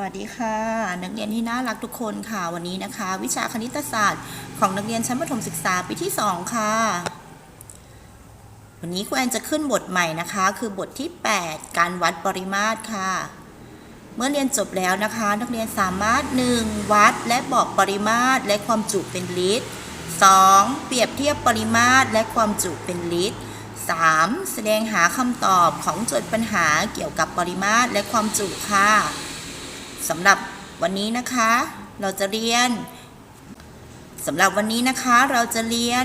วัสดีค่ะ นักเรียนที่น่ารักทุกคนค่ะวันนี้นะคะ วิชาคณิตศาสตร์ของนักเรียนชั้นประถมศึกษาปีที่ 2 ค่ะ วันนี้ครูแอนจะขึ้นบทใหม่นะคะ คือบทที่ 8 การวัดปริมาตรค่ะ เมื่อเรียนจบแล้วนะคะ นักเรียนสามารถ 1. วัดและบอกปริมาตรและความจุเป็นลิตร 2. เปรียบเทียบปริมาตรและความจุเป็นลิตร 3. แสดงหาคำตอบของโจทย์ปัญหาเกี่ยวกับปริมาตรและความจุค่ะ สำหรับวันนี้นะคะ เราจะเรียนสำหรับวันนี้นะคะเราจะเรียน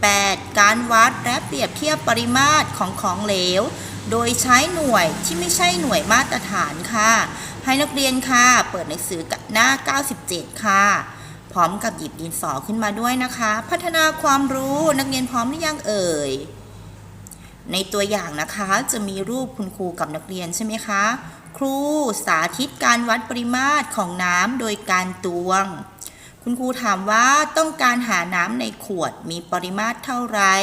1.8 การวัดและเปรียบเทียบปริมาตรของของเหลว โดยใช้หน่วยที่ไม่ใช่หน่วยมาตรฐานค่ะ ให้นักเรียนค่ะ เปิดหนังสือหน้า 97 ค่ะ พร้อมกับหยิบดินสอขึ้นมาด้วยนะคะ พัฒนาความรู้นักเรียนพร้อมหรือยังเอ่ย ในตัวอย่างนะคะจะมีรูปคุณครูกับนักเรียนใช่ไหมคะ ครูสาธิตการวัดปริมาตรของน้ำโดยการตวง คุณครูถามว่าต้องการหาน้ำในขวดมีปริมาตรเท่าไหร่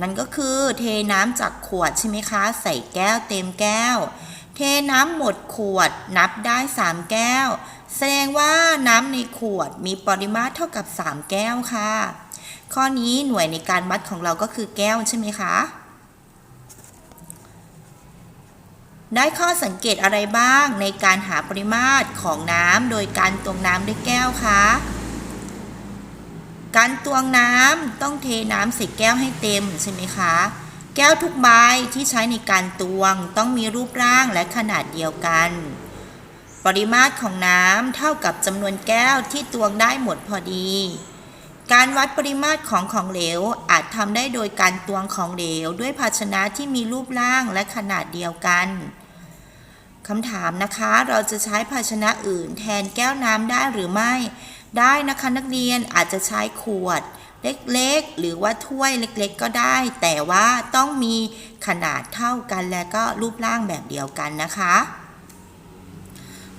นั่นก็คือเทน้ำจากขวดใช่ไหมคะ ใส่แก้วเต็มแก้ว เทน้ำหมดขวดนับได้ 3 แก้ว แสดงว่าน้ำในขวดมีปริมาตรเท่ากับ 3 แก้วค่ะ ข้อนี้หน่วยในการวัดของเราก็คือแก้วใช่ไหมคะ ได้ข้อสังเกตอะไรบ้างในการหาปริมาตรของน้ำโดยการตวงน้ำด้วยแก้วคะ การตวงน้ำต้องเทน้ำใส่แก้วให้เต็มใช่ไหมคะ แก้วทุกใบที่ใช้ในการตวงต้องมีรูปร่างและขนาดเดียวกัน ปริมาตรของน้ำเท่ากับจำนวนแก้วที่ตวงได้หมดพอดี การวัดปริมาตรของของเหลวอาจทำได้โดยการตวงของเหลว ด้วยภาชนะที่มีรูปร่างและขนาดเดียวกันคำถามนะคะเราจะใช้ภาชนะอื่น แทนแก้วน้ำได้หรือไม่ ได้นะคะนักเรียนอาจจะใช้ขวด เล็กๆ หรือว่าถ้วยเล็กๆ ก็ได้ แต่ว่าต้องมีขนาดเท่ากันและก็รูปร่างแบบเดียวกันนะคะ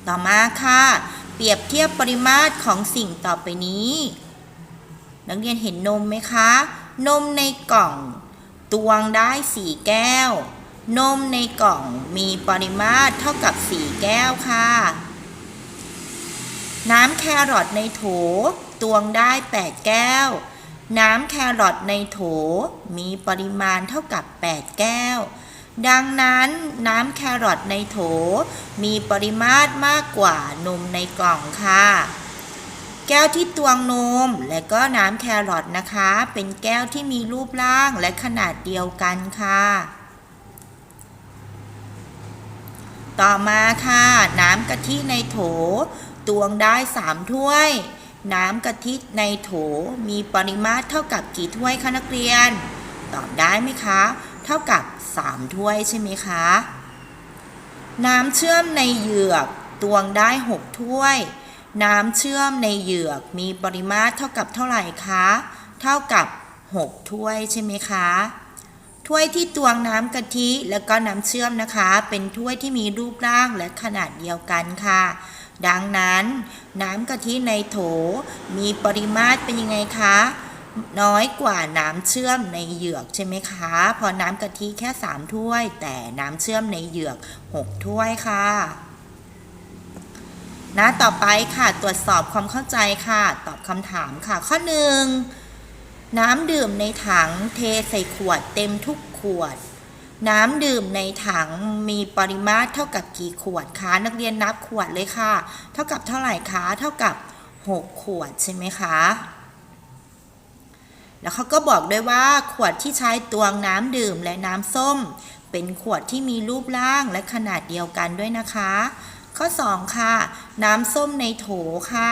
ต่อมาค่ะ เปรียบเทียบปริมาตรของสิ่งต่อไปนี้ นักเรียนเห็นนมไหมคะ นมในกล่อง ตวงได้สี่แก้ว นมในกล่องมีปริมาตรเท่ากับสี่แก้วค่ะ น้ำแครอทในโถ ตวงได้แปดแก้ว น้ำแครอทในโถ มีปริมาณเท่ากับ8แก้วดังนั้นน้ำแครอทในโถ มีปริมาตรมากกว่านมในกล่องค่ะ แก้วที่ตวงนมและก็น้ำแครอทนะคะ เป็นแก้วที่มีรูปร่างและขนาดเดียวกันค่ะ ต่อมาค่ะ น้ำกะทิในโถ ตวงได้ 3 ถ้วย น้ำกะทิในโถมีปริมาตรเท่ากับกี่ถ้วยคะนักเรียน ตอบได้ไหมคะ เท่ากับ 3 ถ้วยใช่ไหมคะ น้ำเชื่อมในเหยือก ตวงได้ 6 ถ้วย น้ำเชื่อมในเหยือกมีปริมาตรเท่ากับเท่าไหร่คะ เท่ากับ 6 ถ้วยใช่ไหมคะ ถ้วยที่ตวงน้ำกะทิแล้วก็น้ำเชื่อมนะคะ เป็นถ้วยที่มีรูปร่างและขนาดเดียวกันค่ะ ดังนั้น น้ำกะทิในโถ มีปริมาตรเป็นยังไงคะ น้อยกว่าน้ำเชื่อมในเหยือกใช่ไหมคะ พอน้ำกะทิแค่ 3 ถ้วย แต่น้ำเชื่อมในเหยือก 6 ถ้วยค่ะ น้าต่อไปค่ะตรวจสอบความเข้าใจค่ะ ตอบคำถามค่ะ ข้อหนึ่งน้ำดื่มในถังเทใส่ขวดเต็มทุกขวด น้ำดื่มในถังมีปริมาตรเท่ากับกี่ขวดคะนักเรียนนับขวดเลยค่ะ เท่ากับเท่าไหร่คะเท่ากับ 6 ขวดใช่ไหมคะแล้วเขาก็บอกด้วยว่าขวดที่ใช้ตวงน้ำดื่มและน้ำส้ม เป็นขวดที่มีรูปร่างและขนาดเดียวกันด้วยนะคะ ข้อ 2 ค่ะ น้ำส้มในโถค่ะ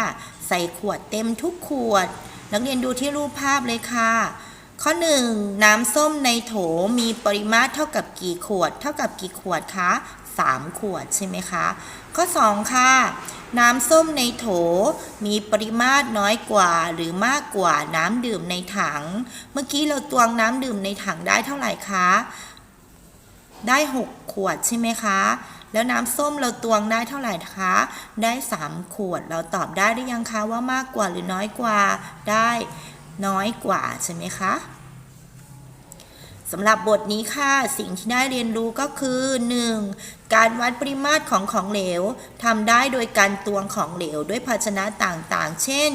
ใส่ขวดเต็มทุกขวด นักเรียนดูที่รูปภาพเลยค่ะ ข้อ 1 น้ำส้มในโถมีปริมาตรเท่ากับกี่ขวด เท่ากับกี่ขวดคะ3 ขวดใช่ไหมคะ ข้อ 2 ค่ะ น้ำส้มในโถมีปริมาตรน้อยกว่าหรือมากกว่าน้ำดื่มในถัง เมื่อกี้เราตวงน้ำดื่มในถังได้เท่าไหร่คะ ได้ 6 ขวดใช่ไหมคะ แล้วน้ำส้มเราตวงได้เท่าไหร่คะ ได้ 3 ขวด เราตอบได้หรือยังคะว่ามากกว่าหรือน้อยกว่า ได้น้อยกว่าใช่ไหมคะสำหรับบทนี้ค่ะ สิ่งที่ได้เรียนรู้ก็คือ 1. การวัดปริมาตรของของเหลวทำได้โดยการตวงของเหลวด้วยภาชนะต่างๆ เช่น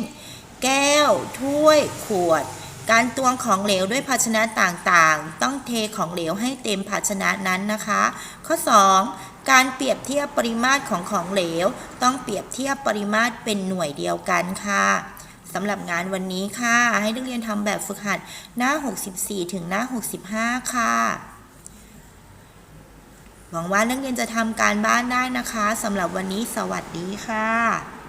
แก้ว ถ้วย ขวด การตวงของเหลวด้วยภาชนะต่างๆ ต้องเทของเหลวให้เต็มภาชนะนั้นนะคะ ข้อ 2. การเปรียบเทียบปริมาตรของของเหลว ต้องเปรียบเทียบปริมาตรเป็นหน่วยเดียวกันค่ะสำหรับงานวันนี้ค่ะ ให้นักเรียนทำแบบฝึกหัดหน้า 64 ถึงหน้า 65 ค่ะ หวังว่านักเรียนจะทำการบ้านได้นะคะสำหรับวันนี้สวัสดีค่ะ